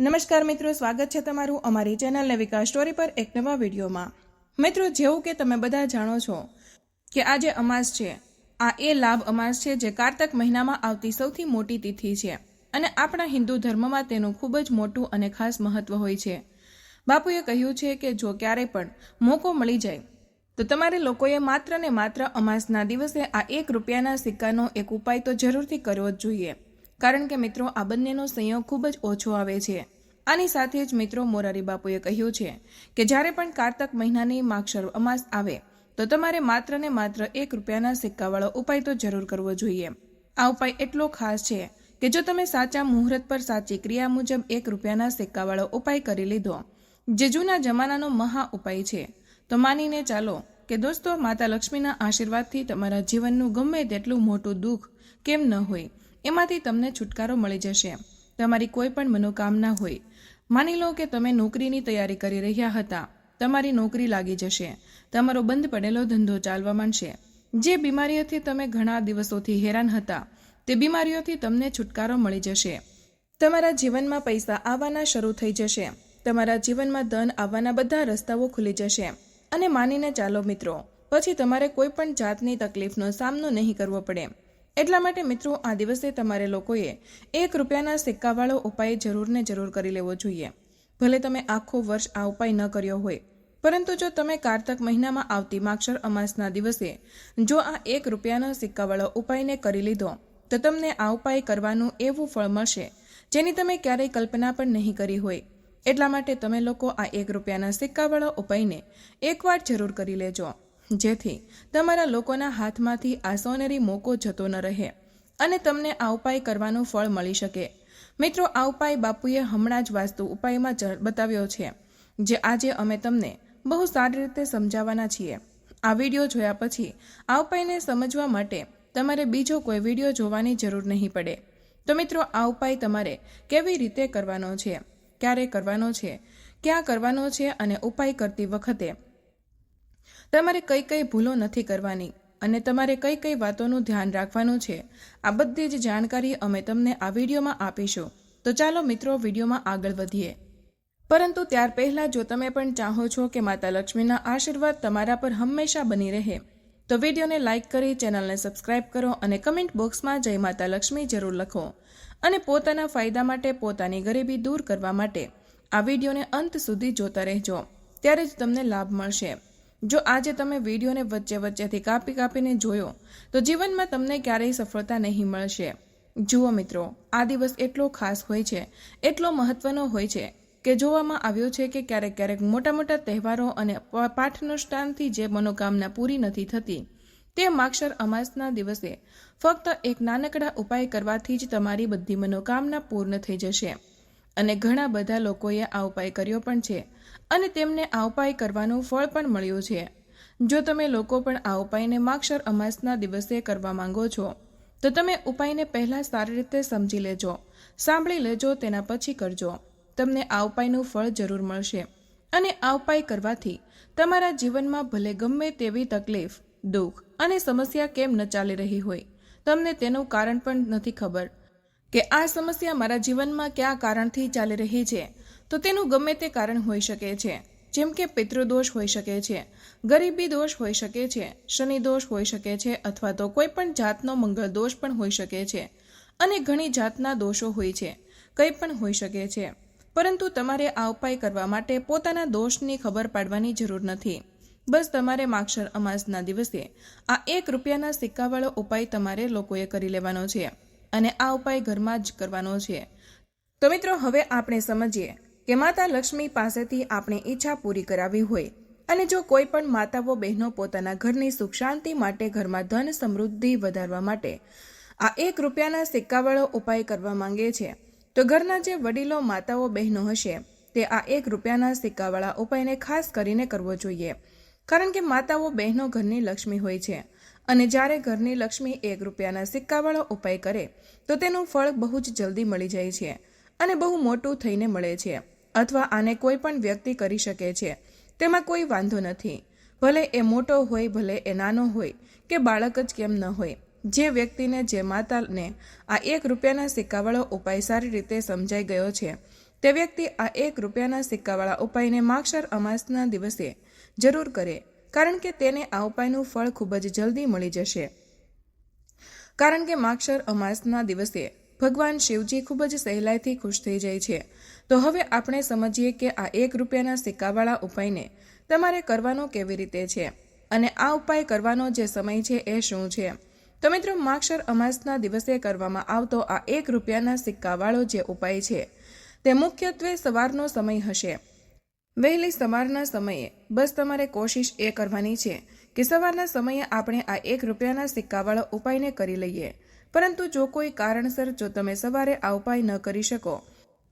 નમસ્કાર મિત્રો, સ્વાગત છે તમારું અમારી ચેનલ નવિકા સ્ટોરી પર એક નવા વિડીયોમાં. મિત્રો, જેવું કે તમે બધા જાણો છો કે આજે અમાસ છે, આ એ લાભ અમાસ છે જે કારતક મહિનામાં આવતી સૌથી મોટી તિથિ છે અને આપણા હિન્દુ ધર્મમાં તેનું ખૂબ જ મોટું અને ખાસ મહત્વ હોય છે. બાપુએ કહ્યું છે કે જો ક્યારે પણ મોકો મળી જાય, તો તમારે લોકોએ માત્ર ને માત્ર અમાસના દિવસે આ એક રૂપિયાના સિક્કાનો એક ઉપાય તો જરૂરથી કરવો જ જોઈએ. કારણ કે મિત્રો, આ બંનેનો સંયોગ ખૂબ જ ઓછો આવે છે. આની સાથે જ મિત્રો, મોરારી બાપુએ કહ્યું છે કે જ્યારે પણ કારતક મહિનાની માક્ષર અમાસ આવે, તો તમારે માત્ર ને માત્ર એક રૂપિયાના સિક્કાવાળો ઉપાય તો જરૂર કરવો જોઈએ. આ ઉપાય એટલો ખાસ છે કે જો તમે સાચા મુહૂર્ત પર સાચી ક્રિયા મુજબ એક રૂપિયાના સિક્કાવાળો ઉપાય કરી લીધો, જે જૂના જમાનાનો મહા ઉપાય છે, તો માનીને ચાલો કે દોસ્તો, માતા લક્ષ્મીના આશીર્વાદથી તમારા જીવનનું ગમે તેટલું મોટું દુઃખ કેમ ન હોય એમાંથી તમને છુટકારો મળી જશે. તમારી કોઈ પણ મનોકામના હોય. માની લો કે તમે નોકરીની તૈયારી કરી રહ્યા હતા. તમારી નોકરી લાગી જશે. તમારો બંધ પડેલો ધંધો ચાલવા માંડશે. જે બીમારીઓથી તમે ઘણા દિવસોથી હેરાન હતા, તે બીમારીઓથી તમને છુટકારો મળી જશે. તમારા જીવનમાં પૈસા આવવાના શરૂ થઈ જશે. તમારા જીવનમાં ધન આવવાના બધા રસ્તાઓ ખુલી જશે. અને માનીને ચાલો મિત્રો, પછી તમારે કોઈ પણ જાતની તકલીફનો સામનો નહીં કરવો પડે. એટલા માટે મિત્રો આ દિવસે તમારે લોકોએ એક રૂપિયાના સિક્કાવાળો ઉપાય જરૂરને જરૂર કરી લેવો જોઈએ. ભલે તમે આખો વર્ષ આ ઉપાય ન કર્યો હોય, પરંતુ જો તમે કારતક મહિનામાં આવતી માક્ષર અમાસના દિવસે જો આ એક રૂપિયાના સિક્કાવાળો ઉપાયને કરી લીધો, તો તમને આ ઉપાય કરવાનું એવું ફળ મળશે જેની તમે ક્યારેય કલ્પના પણ નહીં કરી હોય. એટલા માટે તમે લોકો આ એક રૂપિયાના સિક્કાવાળા ઉપાયને એકવાર જરૂર કરી લેજો. જેથી તમારા લોકોના હાથમાંથી આ સોનેરી મોકો જતો ન રહે અને તમને આ ઉપાય કરવાનું ફળ મળી શકે. મિત્રો, આ ઉપાય બાપુએ હમણાં જ વાસ્તુ ઉપાયમાં બતાવ્યો છે, જે આજે અમે તમને બહુ સારી રીતે સમજાવવાના છીએ. આ વીડિયો જોયા પછી આ ઉપાયને સમજવા માટે તમારે બીજો કોઈ વીડિયો જોવાની જરૂર નહીં પડે. તો મિત્રો, આ ઉપાય તમારે કેવી રીતે કરવાનો છે, ક્યારે કરવાનો છે, ક્યાં કરવાનો છે અને ઉપાય કરતી વખતે તમારે કઈ કઈ ભૂલો નથી કરવાની અને તમારે કઈ કઈ વાતોનું ધ્યાન રાખવાનું છે, આ બધી જ જાણકારી અમે તમને આ વિડીયોમાં આપીશું. તો ચાલો મિત્રો વિડીયોમાં આગળ વધીએ. પરંતુ ત્યાર પહેલાં જો તમે પણ ચાહો છો કે માતા લક્ષ્મીના આશીર્વાદ તમારા પર હંમેશા બની રહે, તો વિડીયોને લાઇક કરી ચેનલને સબસ્ક્રાઇબ કરો અને કમેન્ટ બોક્સમાં જય માતા લક્ષ્મી જરૂર લખો અને પોતાના ફાયદા માટે પોતાની ગરીબી દૂર કરવા માટે આ વિડીયોને અંત સુધી જોતા રહેજો. ત્યારે જ તમને લાભ મળશે. જો આજે તમે વિડીયોને વચ્ચે વચ્ચેથી કાપી કાપીને જોયો, તો જીવનમાં તમને ક્યારેય સફળતા નહીં મળશે. જુઓ મિત્રો, આ દિવસ એટલો ખાસ હોય છે, એટલો મહત્વનો હોય છે કે જોવામાં આવ્યો છે કે ક્યારેક ક્યારેક મોટા મોટા તહેવારો અને પાઠાનુષ્ઠાનથી જે મનોકામના પૂરી નથી થતી, તે માક્ષર અમાસના દિવસે ફક્ત એક નાનકડા ઉપાય કરવાથી જ તમારી બધી મનોકામના પૂર્ણ થઈ જશે. અને ઘણા બધા લોકોએ આ ઉપાય કર્યો પણ છે. અને તેમને આ કરવાનું ફળ પણ મળ્યું છે. જો તમે લોકો પણ આ ઉપાયને માક્ષર અમાસના દિવસે કરવા માંગો છો, તો તમે ઉપાયને પહેલાં સારી રીતે સમજી લેજો. સાંભળી લેજો, તેના પછી કરજો. તમને આ ઉપાયનું ફળ જરૂર મળશે. અને આ ઉપાય કરવાથી તમારા જીવનમાં ભલે ગમે તેવી તકલીફ, દુઃખ અને સમસ્યા કેમ ન ચાલી રહી હોય, તમને તેનું કારણ પણ નથી ખબર કે આ સમસ્યા મારા જીવનમાં કયા કારણથી ચાલી રહી છે તો તેનું ગમે તે કારણ હોઈ શકે છે, જેમ કે પિતૃદોષ હોઈ શકે છે, ગરીબી દોષ હોઈ શકે છે, શનિ દોષ હોઈ શકે છે, અથવા તો કોઈ પણ જાતનો મંગળ દોષ પણ હોઈ શકે છે, અને ઘણી જાતના દોષો હોય છે, કંઈ પણ હોઈ શકે છે. પરંતુ તમારે આ ઉપાય કરવા માટે પોતાના દોષની ખબર પાડવાની જરૂર નથી. બસ તમારે માક્ષર અમાસના દિવસે આ એક રૂપિયાના સિક્કાવાળો ઉપાય તમારે લોકોએ કરી લેવાનો છે, અને આ ઉપાય ઘરમાં જ કરવાનો છે. તો મિત્રો, હવે આપણે સમજીએ કે માતા લક્ષ્મી પાસેથી આપણે ઈચ્છા પૂરી કરાવી હોય. અને જો કોઈ પણ માતાઓ બહેનો પોતાના ઘરની સુખ શાંતિ માટે ઘરમાં ધન સમૃદ્ધિ વધારવા માટે આ એક રૂપિયાના સિક્કાવાળો ઉપાય કરવા માંગે છે, તો ઘરના જે વડીલો માતાઓ બહેનો હશે, તે આ એક રૂપિયાના સિક્કાવાળા ઉપાયને ખાસ કરીને કરવો જોઈએ. કારણ કે માતાઓ બહેનો ઘરની લક્ષ્મી હોય છે, અને જ્યારે ઘરની લક્ષ્મી એક રૂપિયાના સિક્કાવાળો ઉપાય કરે, તો તેનું ફળ બહુ જ જલ્દી મળી જાય છે, અને બહુ મોટું થઈને મળે છે. અથવા આને કોઈ પણ વ્યક્તિ કરી શકે છે, તેમાં કોઈ વાંધો નથી. ભલે એ મોટો હોય, ભલે એ નાનો હોય, કે બાળક જ કેમ ન હોય. જે વ્યક્તિને, જે માતાને આ એક રૂપિયાના સિક્કાવાળો ઉપાય સારી રીતે સમજાઈ ગયો છે, તે વ્યક્તિ આ એક રૂપિયાના સિક્કાવાળા ઉપાયને માક્ષર અમાસના દિવસે જરૂર કરે, કારણ કે તેને આ ઉપાયનું ફળ ખૂબ જ જલ્દી મળી જશે. કારણ કે માક્ષર અમાસના દિવસે ભગવાન શિવજી ખૂબ જ સહેલાઈથી ખુશ થઈ જાય છે તો હવે આપણે સમજીએ કે આ એક રૂપિયાના સિક્કાવાળા ઉપાયને તમારે કરવાનો કેવી રીતે છે અને આ ઉપાય કરવાનો જે સમય છે એ શું છે. તો મિત્રો, માક્ષર અમાસના દિવસે કરવામાં આવતો આ એક રૂપિયાના સિક્કાવાળો જે ઉપાય છે તે મુખ્યત્વે સવારનો સમય હશે. વહેલી સવારના સમયે બસ તમારે કોશિશ એ કરવાની છે કે સવારના સમયે આપણે આ એક રૂપિયાના સિક્કાવાળો ઉપાયને કરી લઈએ. પરંતુ જો કોઈ કારણસર જો તમે સવારે આ ઉપાય ન કરી શકો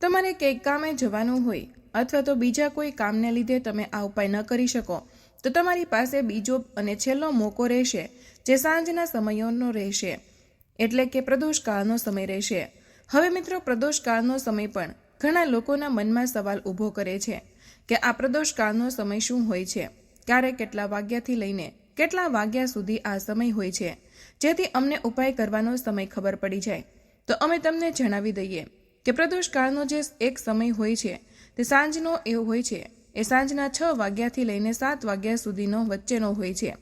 તમારે કંઈક કામે જવાનું હોય અથવા તો બીજા કોઈ કામને લીધે તમે આ ઉપાય ન કરી શકો, તો તમારી પાસે બીજો અને છેલ્લો મોકો રહેશે, જે સાંજના સમયોનો રહેશે. એટલે કે પ્રદોષકાળનો સમય રહેશે. હવે મિત્રો, પ્રદોષકાળનો સમય પણ ઘણા લોકોના મનમાં સવાલ ઊભો કરે છે કે આ પ્રદોષકાળનો સમય શું હોય છે? ક્યારે કેટલા વાગ્યાથી લઈને કેટલા વાગ્યા સુધી આ સમય હોય છે? જેથી અમને ઉપાય કરવાનો સમય ખબર પડી જાય. તો અમે તમને જણાવી દઈએ કે પ્રદોષકાળનો જે એક સમય હોય છે, તે સાંજનો એવો હોય છે. એ સાંજના છ વાગ્યાથી લઈને સાત વાગ્યા સુધીનો વચ્ચેનો હોય છે.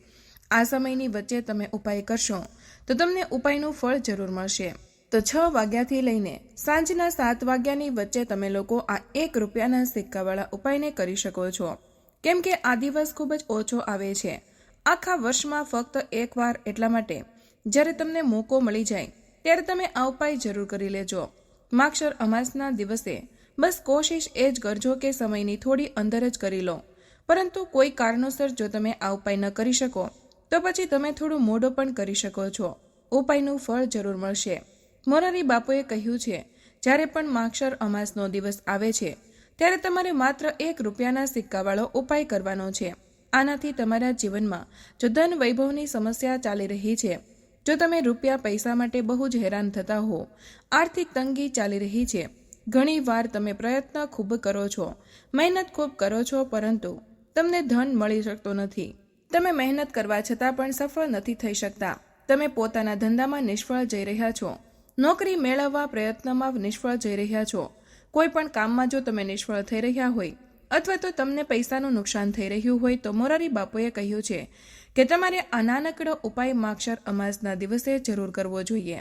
આ સમયની વચ્ચે તમે ઉપાય કરશો તો તમને ઉપાયનું ફળ જરૂર મળશે. તો છ વાગ્યાથી લઈને સાંજના સાત વાગ્યાની વચ્ચે તમે લોકો આ એક રૂપિયાના સિક્કાવાળા ઉપાયને કરી શકો છો. કેમ કે આ દિવસ ખૂબ જ ઓછો આવે છે. આખા વર્ષમાં ફક્ત એકવાર એટલા માટે જ્યારે તમને મોકો મળી જાય, ત્યારે તમે આ ઉપાય જરૂર કરી લેજો. માક્ષર અમાસના દિવસે. બસ કોશિશ એ જ કરજો કે સમયની થોડી અંદર જ કરી લો. પરંતુ કોઈ કારણોસર જો તમે આ ઉપાય ન કરી શકો, તો પછી તમે થોડું મોડો પણ કરી શકો છો. ઉપાયનું ફળ જરૂર મળશે. મોરારી બાપુએ કહ્યું છે, જ્યારે પણ માક્ષર અમાસનો દિવસ આવે છે, ત્યારે તમારે માત્ર એક રૂપિયાના સિક્કાવાળો ઉપાય કરવાનો છે. આનાથી તમારા જીવનમાં જો ધન વૈભવની સમસ્યા ચાલી રહી છે જો તમે રૂપિયા પૈસા માટે બહુ જ હેરાન થતા હો, આર્થિક તંગી ચાલી રહી છે. ઘણી વાર તમે પ્રયત્ન ખૂબ કરો છો, મહેનત ખૂબ કરો છો, પરંતુ તમને ધન મળી શકતો નથી. તમે મહેનત કરવા છતાં પણ સફળ નથી થઈ શકતા. તમે પોતાના ધંધામાં નિષ્ફળ જઈ રહ્યા છો. નોકરી મેળવવા પ્રયત્નમાં નિષ્ફળ જઈ રહ્યા છો. કોઈ પણ કામમાં જો તમે નિષ્ફળ થઈ રહ્યા હોય, અથવા તો તમને પૈસાનું નુકસાન થઈ રહ્યું હોય, તો મોરારી બાપુએ કહ્યું છે કે તમારે આ નાનકડો ઉપાય માક્ષર અમાસના દિવસે જરૂર કરવો જોઈએ.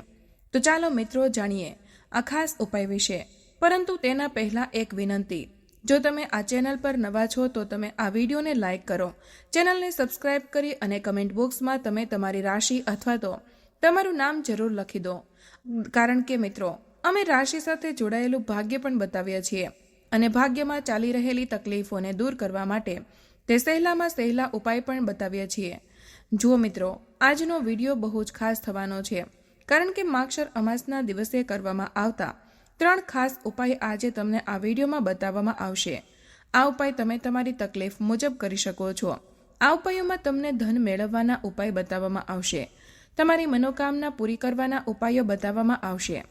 તો ચાલો મિત્રો જાણીએ આ ખાસ ઉપાય વિશે. પરંતુ તેના પહેલાં એક વિનંતી. જો તમે આ ચેનલ પર નવા છો તો તમે આ વિડીયોને લાઇક કરો. ચેનલને સબસ્ક્રાઇબ કરી અને કમેન્ટ બોક્સમાં તમે તમારી રાશિ અથવા તો તમારું નામ જરૂર લખી દો. કારણ કે મિત્રો, અમે રાશિ સાથે જોડાયેલું ભાગ્ય પણ બતાવીએ છીએ. અને ભાગ્યમાં ચાલી રહેલી તકલીફોને દૂર કરવા માટે તે સહેલામાં સહેલા ઉપાય પણ બતાવીએ છીએ. જુઓ મિત્રો, આજનો વીડિયો બહુ જ ખાસ થવાનો છે, કારણ કે માક્ષર અમાસના દિવસે કરવામાં આવતા ત્રણ ખાસ ઉપાય આજે તમને આ વિડીયોમાં બતાવવામાં આવશે. આ ઉપાય તમે તમારી તકલીફ મુજબ કરી શકો છો. આ ઉપાયોમાં તમને ધન મેળવવાના ઉપાય બતાવવામાં આવશે. તમારી મનોકામના પૂરી કરવાના ઉપાયો બતાવવામાં આવશે.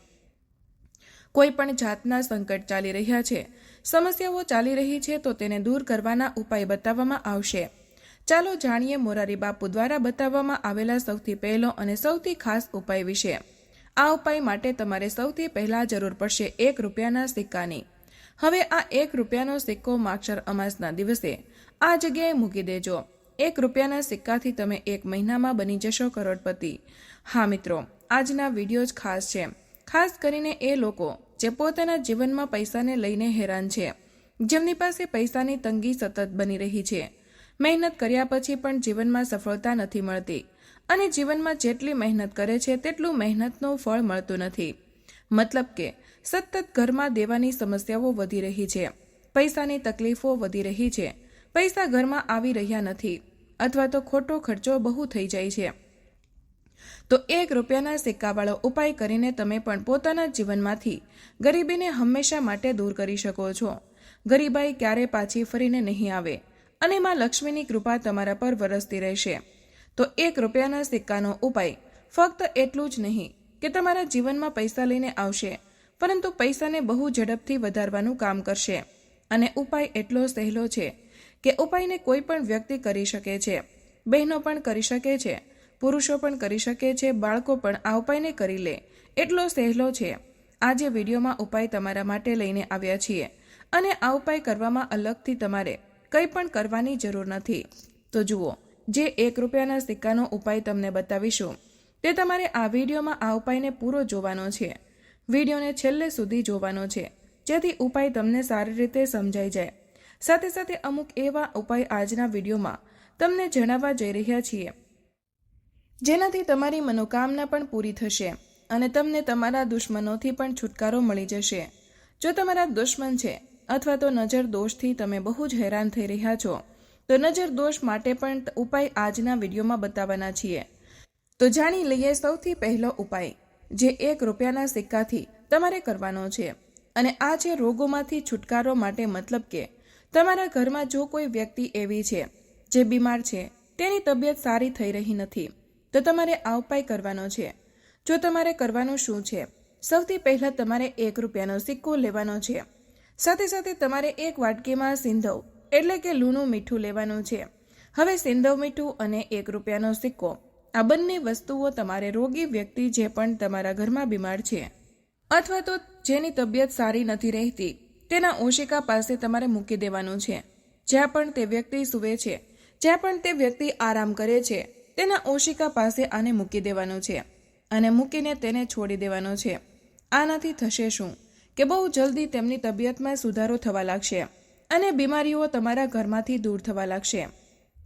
કોઈ પણ જાતના સંકટ ચાલી રહ્યા છે સમસ્યાઓ ચાલી રહી છે તો તેને દૂર કરવાના ઉપાય બતાવવામાં આવશે. ચાલો જાણીએ મોરારી બાપુ દ્વારા બતાવવામાં આવેલા સૌથી પહેલો અને સૌથી ખાસ ઉપાય વિશે. આ ઉપાય માટે તમારે સૌથી પહેલા જરૂર પડશે એક રૂપિયાના સિક્કાની. હવે આ એક રૂપિયાનો સિક્કો માક્ષર અમાસના દિવસે. આ જગ્યાએ મૂકી દેજો. એક રૂપિયાના સિક્કાથી તમે એક મહિનામાં બની જશો કરોડપતિ. હા મિત્રો, આજના વીડિયો જ ખાસ છે. ખાસ કરીને એ લોકો જે પોતાના જીવનમાં પૈસાને લઈને હેરાન છે. જેમની પાસે પૈસાની તંગી સતત બની રહી છે. મહેનત કર્યા પછી પણ જીવનમાં સફળતા નથી મળતી અને જીવનમાં જેટલી મહેનત કરે છે તેટલું મહેનતનું ફળ મળતું નથી. મતલબ કે સતત ઘરમાં દેવાની સમસ્યાઓ વધી રહી છે. પૈસાની તકલીફો વધી રહી છે. પૈસા ઘરમાં આવી રહ્યા નથી અથવા તો ખોટો ખર્ચો બહુ થઈ જાય છે. તો એક રૂપિયાના સિક્કાવાળો ઉપાય કરીને તમે પણ પોતાના જીવનમાંથી ગરીબીને હંમેશા માટે દૂર કરી શકો છો. ગરીબાઈ ક્યારે પાછી ફરીને નહીં આવે અને માં લક્ષ્મીની કૃપા તમારા પર વરસતી રહેશે. તો એક રૂપિયાના સિક્કાનો ઉપાય ફક્ત એટલું જ નહીં કે તમારા જીવનમાં પૈસા લઈને આવશે, પરંતુ પૈસાને બહુ ઝડપથી વધારવાનું કામ કરશે. અને ઉપાય એટલો સહેલો છે કે ઉપાયને કોઈ પણ વ્યક્તિ કરી શકે છે, બહેનો પણ કરી શકે છે પુરુષો પણ કરી શકે છે, બાળકો પણ આ ઉપાયને કરી લે. એટલો સહેલો છે. આજે વિડીયોમાં ઉપાય તમારા માટે લઈને આવ્યા છીએ. અને આ ઉપાય કરવામાં અલગથી તમારે કંઈ પણ કરવાની જરૂર નથી. તો જુઓ, જે એક રૂપિયાના સિક્કાનો ઉપાય તમને બતાવીશું, તે તમારે આ વિડીયોમાં આ ઉપાયને પૂરો જોવાનો છે. વિડીયોને છેલ્લે સુધી જોવાનો છે, જેથી ઉપાય તમને સારી રીતે સમજાઈ જાય. સાથે સાથે અમુક એવા ઉપાય આજના વિડીયોમાં તમને જણાવવા જઈ રહ્યા છીએ. જેનાથી તમારી મનોકામના પણ પૂરી થશે અને તમને તમારા દુશ્મનોથી પણ છુટકારો મળી જશે. જો તમારા દુશ્મન છે અથવા તો નજર દોષથી તમે બહુ જ હેરાન થઈ રહ્યા છો, તો નજર દોષ માટે પણ ઉપાય આજના વિડીયોમાં બતાવવાના છીએ. તો જાણી લઈએ સૌથી પહેલો ઉપાય, જે એક રૂપિયાના સિક્કાથી તમારે કરવાનો છે. અને આ છે રોગોમાંથી છુટકારો માટે મતલબ કે, તમારા ઘરમાં જો કોઈ વ્યક્તિ એવી છે, જે બીમાર છે, તેની તબિયત સારી થઈ રહી નથી તો તમારે આ ઉપાય કરવાનો છે. જો તમારે કરવાનું શું છે? સૌથી પહેલાં તમારે એક રૂપિયાનો સિક્કો લેવાનો છે. સાથે સાથે તમારે એક વાટકીમાં સિંધવ, એટલે કે લૂણું મીઠું લેવાનું છે. હવે સિંધવ મીઠું અને એક રૂપિયાનો સિક્કો. આ બંને વસ્તુઓ તમારે રોગી વ્યક્તિ જે પણ તમારા ઘરમાં બીમાર છે, અથવા તો જેની તબિયત સારી નથી રહેતી, તેના ઓશિકા પાસે તમારે મૂકી દેવાનું છે. જ્યાં પણ તે વ્યક્તિ સૂવે છે, જ્યાં પણ તે વ્યક્તિ આરામ કરે છે તેના ઓશિકા પાસે આને મૂકી દેવાનું છે અને મૂકીને તેને છોડી દેવાનો છે. આનાથી થશે શું? કે બહુ જલ્દી તેમની તબિયતમાં સુધારો થવા લાગશે અને બીમારીઓ તમારા ઘરમાંથી દૂર થવા લાગશે.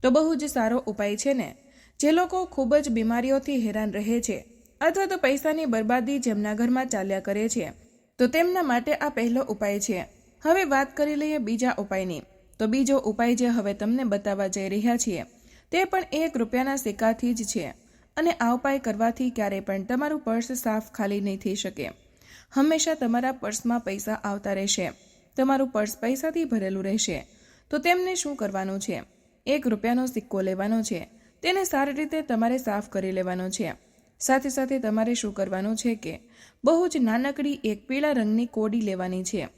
તો બહુ જ સારો ઉપાય છે ને? જે લોકો ખૂબ જ બીમારીઓથી હેરાન રહે છે અથવા તો પૈસાની બરબાદી જેમના ઘરમાં ચાલ્યા કરે છે. તો તેમના માટે આ પહેલો ઉપાય છે. હવે વાત કરી લઈએ બીજા ઉપાયની. તો બીજો ઉપાય જે હવે તમને બતાવવા જઈ રહ્યા છીએ તે પણ એક રૂપિયાના સિક્કાથી જ છે. અને આ ઉપાય કરવાથી ક્યારેય પણ તમારું પર્સ સાફ ખાલી નહીં થઈ શકે. હંમેશા તમારા પર્સમાં પૈસા આવતા રહેશે. તમારું પર્સ પૈસાથી ભરેલું રહેશે. તો તેમને શું કરવાનું છે? એક રૂપિયાનો સિક્કો લેવાનો છે. તેને સારી રીતે તમારે સાફ કરી લેવાનો છે. સાથે સાથે તમારે શું કરવાનું છે કે, બહુ જ નાનકડી એક પીળા રંગની કોડી લેવાની છે.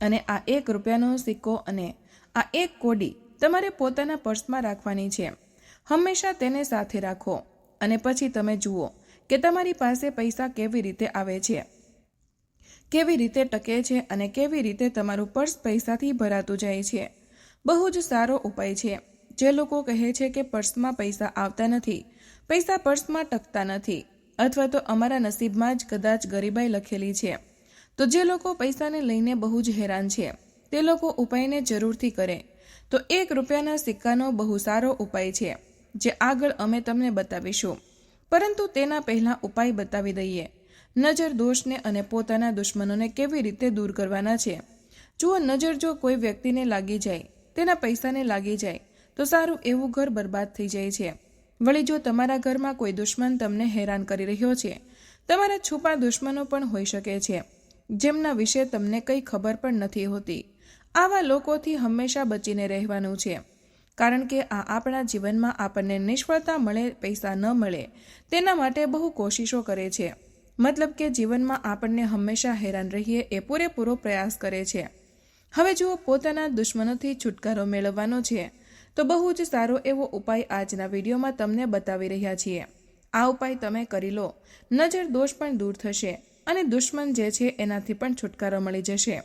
અને આ એક રૂપિયાનો સિક્કો અને આ એક કોડી તમારે પોતાના પર્સમાં રાખવાની છે. હંમેશા તેને સાથે રાખો અને પછી તમે જુઓ કે તમારી પાસે પૈસા કેવી રીતે આવે છે. કેવી રીતે ટકે છે અને કેવી રીતે તમારું પર્સ પૈસાથી ભરાતું જાય છે. બહુ જ સારો ઉપાય છે. જે લોકો કહે છે કે પર્સમાં પૈસા આવતા નથી, પૈસા પર્સમાં ટકતા નથી, અથવા તો અમારા નસીબમાં જ કદાચ ગરીબાઈ લખેલી છે. તો જે લોકો પૈસાને લઈને બહુ જ હેરાન છે, તે લોકો ઉપાયને જરૂરથી કરે. તો એક રૂપિયાના સિક્કાનો બહુ સારો ઉપાય છે. જે આગળ અમે તમને બતાવીશું. પરંતુ તેના પહેલાં ઉપાય બતાવી દઈએ. નજર દોષને અને પોતાના દુશ્મનોને કેવી રીતે દૂર કરવાના છે? જુઓ, નજર જો કોઈ વ્યક્તિને લાગી જાય, તેના પૈસાને લાગી જાય, તો સારું એવું ઘર બરબાદ થઈ જાય છે. વળી જો તમારા ઘરમાં કોઈ દુશ્મન તમને હેરાન કરી રહ્યો છે, તમારા છુપા દુશ્મનો પણ હોઈ શકે છે. જેમના વિશે તમને કંઈ ખબર પણ નથી હોતી. આવા લોકોથી હંમેશા બચીને રહેવાનું છે. કારણ કે આ આપણા જીવનમાં આપણને નિષ્ફળતા મળે, પૈસા ન મળે, તેના માટે બહુ કોશિશો કરે છે. મતલબ કે જીવનમાં આપણને હંમેશા હેરાન રહીએ એ પૂરેપૂરો પ્રયાસ કરે છે. હવે જુઓ પોતાના દુશ્મનોથી છુટકારો મેળવવાનો છે. તો બહુ જ સારો એવો ઉપાય આજના વિડીયોમાં તમને બતાવી રહ્યા છીએ. આ ઉપાય તમે કરી લો. નજર દોષ પણ દૂર થશે અને દુશ્મન જે છે એનાથી પણ છુટકારો મળી જશે.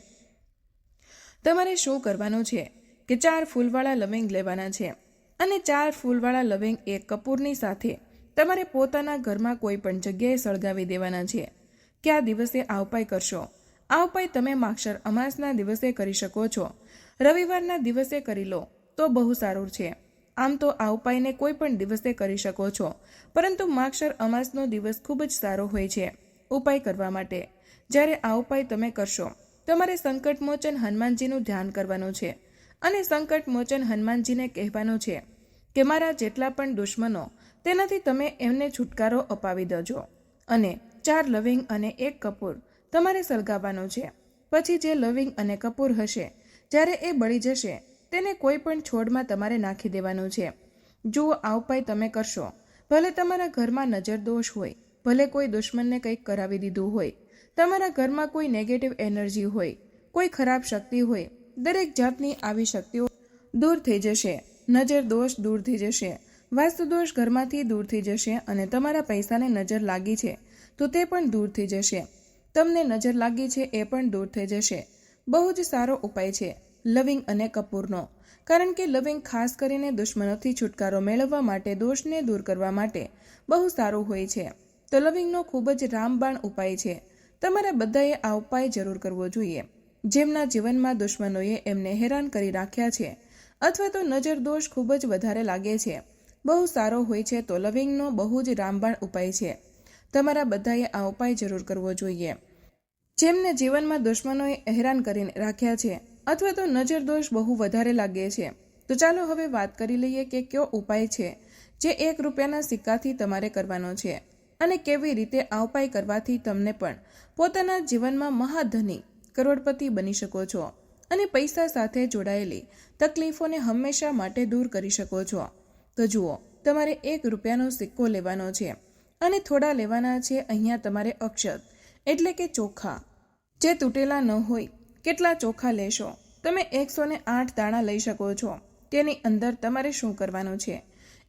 તમારે શું કરવાનું છે? કે ચાર ફૂલવાળા લવિંગ લેવાના છે. અને ચાર ફૂલવાળા લવિંગ એ કપૂરની સાથે તમારે પોતાના ઘરમાં કોઈ પણ જગ્યાએ સળગાવી દેવાના છે. કે આ દિવસે આ ઉપાય કરશો? આ ઉપાય તમે માક્ષર અમાસના દિવસે કરી શકો છો. રવિવારના દિવસે કરી લો, તો બહુ સારું છે. આમ તો આ ઉપાયને કોઈ પણ દિવસે કરી શકો છો. પરંતુ માક્ષર અમાસનો દિવસ ખૂબ જ સારો હોય છે. ઉપાય કરવા માટે. જ્યારે આ ઉપાય તમે કરશો, તમારે સંકટમોચન હનુમાનજીનું ધ્યાન કરવાનું છે. અને સંકટ મોચન હનુમાનજીને કહેવાનું છે કે મારા જેટલા પણ દુશ્મનો, તેનાથી તમે એમને છુટકારો અપાવી દેજો. અને ચાર લવિંગ અને એક કપૂર તમારે સળગાવવાનું છે. પછી જે લવિંગ અને કપૂર હશે, જ્યારે એ બળી જશે, તેને કોઈ પણ છોડમાં તમારે નાખી દેવાનું છે. જુઓ, આ ઉપાય તમે કરશો. ભલે તમારા ઘરમાં નજર દોષ હોય, ભલે કોઈ દુશ્મનને કંઈક કરાવી દીધું હોય, તમારા ઘરમાં કોઈ નેગેટિવ એનર્જી હોય, કોઈ ખરાબ શક્તિ હોય દરેક જાતની આવી શક્તિઓ દૂર થઈ જશે. નજર દોષ દૂર થઈ જશે. વાસ્તુ દોષ ઘરમાંથી દૂર થઈ જશે અને તમારા પૈસાને નજર લાગી છે તો તે પણ દૂર થઈ જશે. તમને નજર લાગી છે એ પણ દૂર થઈ જશે. બહુ જ સારો ઉપાય છે લવિંગ અને કપૂરનો. કારણ કે લવિંગ ખાસ કરીને દુશ્મનોથી છુટકારો મેળવવા માટે, દોષને દૂર કરવા માટે બહુ સારું હોય છે. તો લવિંગનો ખૂબ જ રામબાણ ઉપાય છે. તમારા બધાએ આ ઉપાય જરૂર કરવો જોઈએ. જેમના જીવનમાં દુશ્મનોએ એમને હેરાન કરી રાખ્યા છે. અથવા તો નજર દોષ ખૂબ જ વધારે લાગે છે. બહુ સારો હોય છે તો લવિંગનો બહુ જ રામબાણ ઉપાય છે. તમારા બધાએ આ ઉપાય જરૂર કરવો જોઈએ. જેમને જીવનમાં દુશ્મનોએ હેરાન કરીને રાખ્યા છે અથવા તો નજર દોષ બહુ વધારે લાગે છે. તો ચાલો હવે વાત કરી લઈએ કે કયો ઉપાય છે જે એક રૂપિયાના સિક્કાથી તમારે કરવાનો છે. અને કેવી રીતે આ ઉપાય કરવાથી તમને પણ પોતાના જીવનમાં મહાધની કરોડપતિ બની શકો છો અને પૈસા સાથે જોડાયેલી તકલીફોને હંમેશા માટે દૂર કરી શકો છો. તો જુઓ, તમારે એક રૂપિયાનો સિક્કો લેવાનો છે અને થોડા લેવાના છે અહીંયા તમારે અક્ષત, એટલે કે ચોખા. જે તૂટેલા ન હોય, કેટલા ચોખા લેશો? તમે એકસો ને આઠ દાણા લઈ શકો છો. તેની અંદર તમારે શું કરવાનું છે?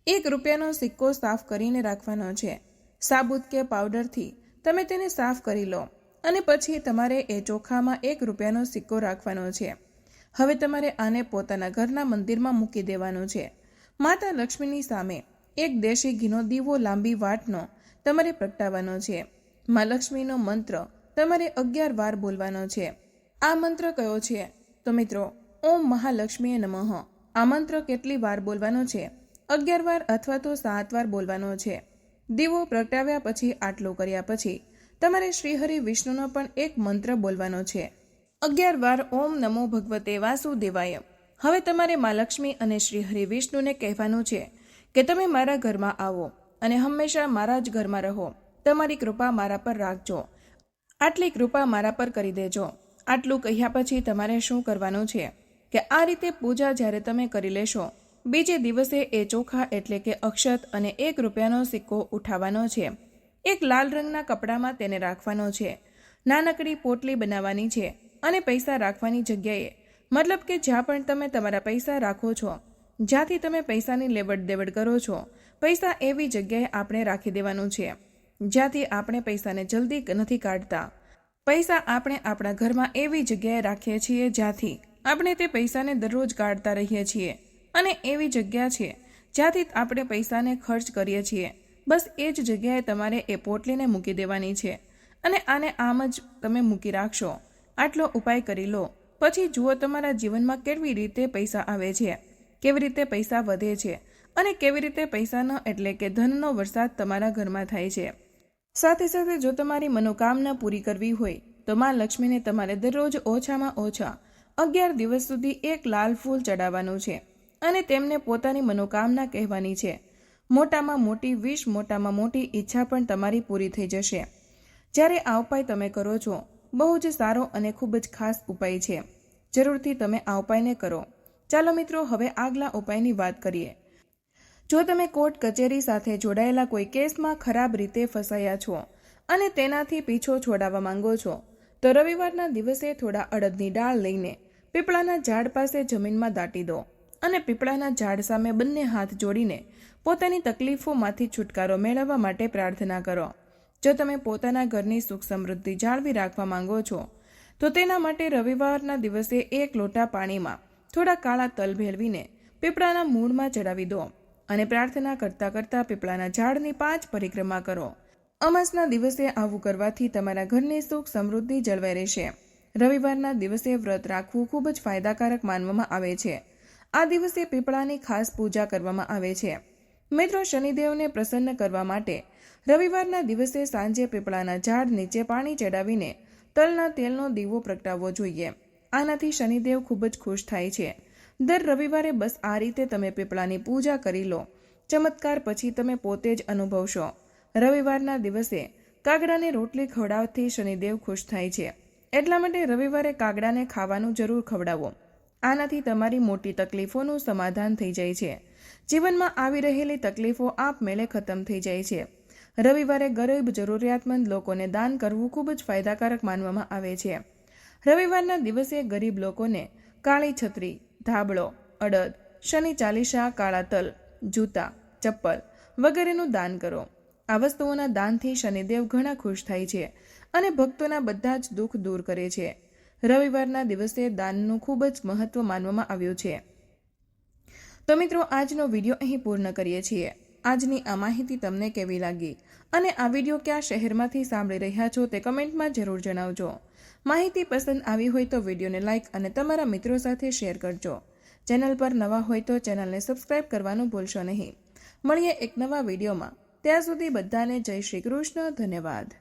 એક રૂપિયાનો સિક્કો સાફ કરીને રાખવાનો છે. સાબુત કે પાવડરથી તમે તેને સાફ કરી લો. અને પછી તમારે એ ચોખામાં એક રૂપિયાનો સિક્કો રાખવાનો છે. હવે તમારે આને પોતાના ઘરના મંદિરમાં મૂકી દેવાનું છે. માતા લક્ષ્મીની સામે એક દેશી ઘીનો દીવો લાંબી વાટનો તમારે પ્રગટાવવાનો છે. મા લક્ષ્મીનો મંત્ર તમારે અગિયાર વાર બોલવાનો છે. આ મંત્ર કયો છે? તો મિત્રો, ઓમ મહાલક્ષ્મીએ નમઃ. આ મંત્ર કેટલી વાર બોલવાનો છે? અગિયાર વાર અથવા તો સાત વાર બોલવાનો છે. દીવો પ્રગટાવ્યા પછી, આટલું કર્યા પછી તમારે શ્રીહરિ વિષ્ણુનો પણ એક મંત્ર બોલવાનો છે. અગિયાર વાર ઓમ નમો ભગવતે વાસુદેવાય. હવે તમારે મા લક્ષ્મી અને શ્રીહરિ વિષ્ણુને કહેવાનું છે કે તમે મારા ઘરમાં આવો અને હંમેશા મારા જ ઘરમાં રહો. તમારી કૃપા મારા પર રાખજો. આટલી કૃપા મારા પર કરી દેજો. આટલું કહ્યા પછી તમારે શું કરવાનું છે? કે આ રીતે પૂજા જ્યારે તમે કરી લેશો, બીજે દિવસે એ ચોખા એટલે કે અક્ષત અને એક રૂપિયાનો સિક્કો ઉઠાવવાનો છે. એક લાલ રંગના કપડામાં તેને રાખવાનો છે. નાનકડી પોટલી બનાવવાની છે અને પૈસા રાખવાની જગ્યાએ. મતલબ કે જ્યાં પણ તમે તમારા પૈસા રાખો છો, જ્યાંથી તમે પૈસાની લેવડ દેવડ કરો છો, પૈસા એવી જગ્યાએ આપણે રાખી દેવાનું છે, જ્યાંથી આપણે પૈસાને જલ્દી નથી કાઢતા. પૈસા આપણે આપણા ઘરમાં એવી જગ્યાએ રાખીએ છીએ જ્યાંથી આપણે તે પૈસાને દરરોજ કાઢતા રહીએ છીએ. અને એવી જગ્યા છે જ્યાંથી આપણે પૈસાને ખર્ચ કરીએ છીએ. બસ એ જ જગ્યાએ તમારે એ પોટલીને મૂકી દેવાની છે. અને આને આમ જ તમે મૂકી રાખશો. આટલો ઉપાય કરી લો. પછી જુઓ તમારા જીવનમાં કેવી રીતે પૈસા આવે છે. કેવી રીતે પૈસા વધે છે. અને કેવી રીતે પૈસાનો એટલે કે ધનનો વરસાદ તમારા ઘરમાં થાય છે. સાથે સાથે જો તમારી મનોકામના પૂરી કરવી હોય, તો માં લક્ષ્મીને તમારે દરરોજ ઓછામાં ઓછા અગિયાર દિવસ સુધી એક લાલ ફૂલ ચડાવવાનું છે. અને તેમને પોતાની મનોકામના કહેવાની છે. મોટામાં મોટી વિશ, મોટામાં મોટી ઈચ્છા પણ તમારી પૂરી થઈ જશે. જ્યારે આ ઉપાય તમે કરો છો, બહુ જ સારો અને ખૂબ જ ખાસ ઉપાય છે. જરૂરથી તમે આ ઉપાયને કરો. ચાલો મિત્રો, હવે આગલા ઉપાયની વાત કરીએ. જો તમે કોર્ટ કચેરી સાથે જોડાયેલા કોઈ કેસમાં ખરાબ રીતે ફસાયા છો અને તેનાથી પીછો છોડાવવા માંગો છો, તો રવિવારના દિવસે થોડા અડદની ડાળ લઈને પીપળાના ઝાડ પાસે જમીનમાં દાટી દો અને પીપળાના ઝાડ સામે બંને હાથ જોડીને પોતાની તકલીફોમાંથી છુટકારો મેળવવા માટે પ્રાર્થના કરો. જો તમે પોતાના ઘરની સુખ સમૃદ્ધિ જાળવી રાખવા માંગો છો, તો તેના માટે રવિવારના દિવસે એક લોટા પાણીમાં થોડા કાળા તલ ભેળવીને પીપળાના મૂળમાં ચડાવી દો અને પ્રાર્થના કરતા કરતા પીપળાના ઝાડની પાંચ પરિક્રમા કરો. અમાસના દિવસે આવું કરવાથી તમારા ઘરની સુખ સમૃદ્ધિ જળવાઈ રહેશે. રવિવારના દિવસે વ્રત રાખવું ખૂબ જ ફાયદાકારક માનવામાં આવે છે. આ દિવસે પીપળાની ખાસ પૂજા કરવામાં આવે છે. મિત્રો શનિદેવને પ્રસન્ન કરવા માટે રવિવારના દિવસે સાંજે પીપળાના ઝાડ નીચે પાણી ચડાવીને તલના તેલનો દીવો પ્રગટાવવો જોઈએ. આનાથી શનિદેવ ખૂબ જ ખુશ થાય છે. દર રવિવારે બસ આ રીતે તમે પીપળાની પૂજા કરી લો. ચમત્કાર પછી તમે પોતે જ અનુભવશો. રવિવારના દિવસે કાગડાને રોટલી ખવડાવથી શનિદેવ ખુશ થાય છે. એટલા માટે રવિવારે કાગડાને ખાવાનું જરૂર ખવડાવો. આનાથી તમારી મોટી તકલીફોનું સમાધાન થઈ જાય છે. જીવનમાં આવી રહેલી તકલીફો આપમેળે ખતમ થઈ જાય છે. રવિવારે ગરીબ, જરૂરિયાતમંદ લોકોને દાન કરવું ખૂબ જ ફાયદાકારક માનવામાં આવે છે. રવિવારના દિવસે ગરીબ લોકોને કાળી છત્રી, ધાબળો, અડદ, શનિ ચાલીસા, કાળા તલ, જૂતા, ચપ્પલ વગેરેનું દાન કરો. આ વસ્તુઓના દાનથી શનિદેવ ઘણા ખુશ થાય છે અને ભક્તોના બધા જ દુઃખ દૂર કરે છે. રવિવારના દિવસે દાનનું ખૂબ જ મહત્વ માનવામાં આવ્યું છે. તો મિત્રો, આજનો વીડિયો અહીં પૂર્ણ કરીએ છીએ. આજની આ માહિતી તમને કેવી લાગી? અને આ વીડિયો કયા શહેરમાંથી સાંભળી રહ્યા છો તે કમેન્ટમાં જરૂર જણાવજો. માહિતી પસંદ આવી હોય તો વિડીયોને લાઇક અને તમારા મિત્રો સાથે શેર કરજો. ચેનલ પર નવા હોય તો ચેનલને સબસ્ક્રાઇબ કરવાનું ભૂલશો નહીં. મળીએ એક નવા વિડીયોમાં. ત્યાં સુધી બધાને જય શ્રી કૃષ્ણ. ધન્યવાદ.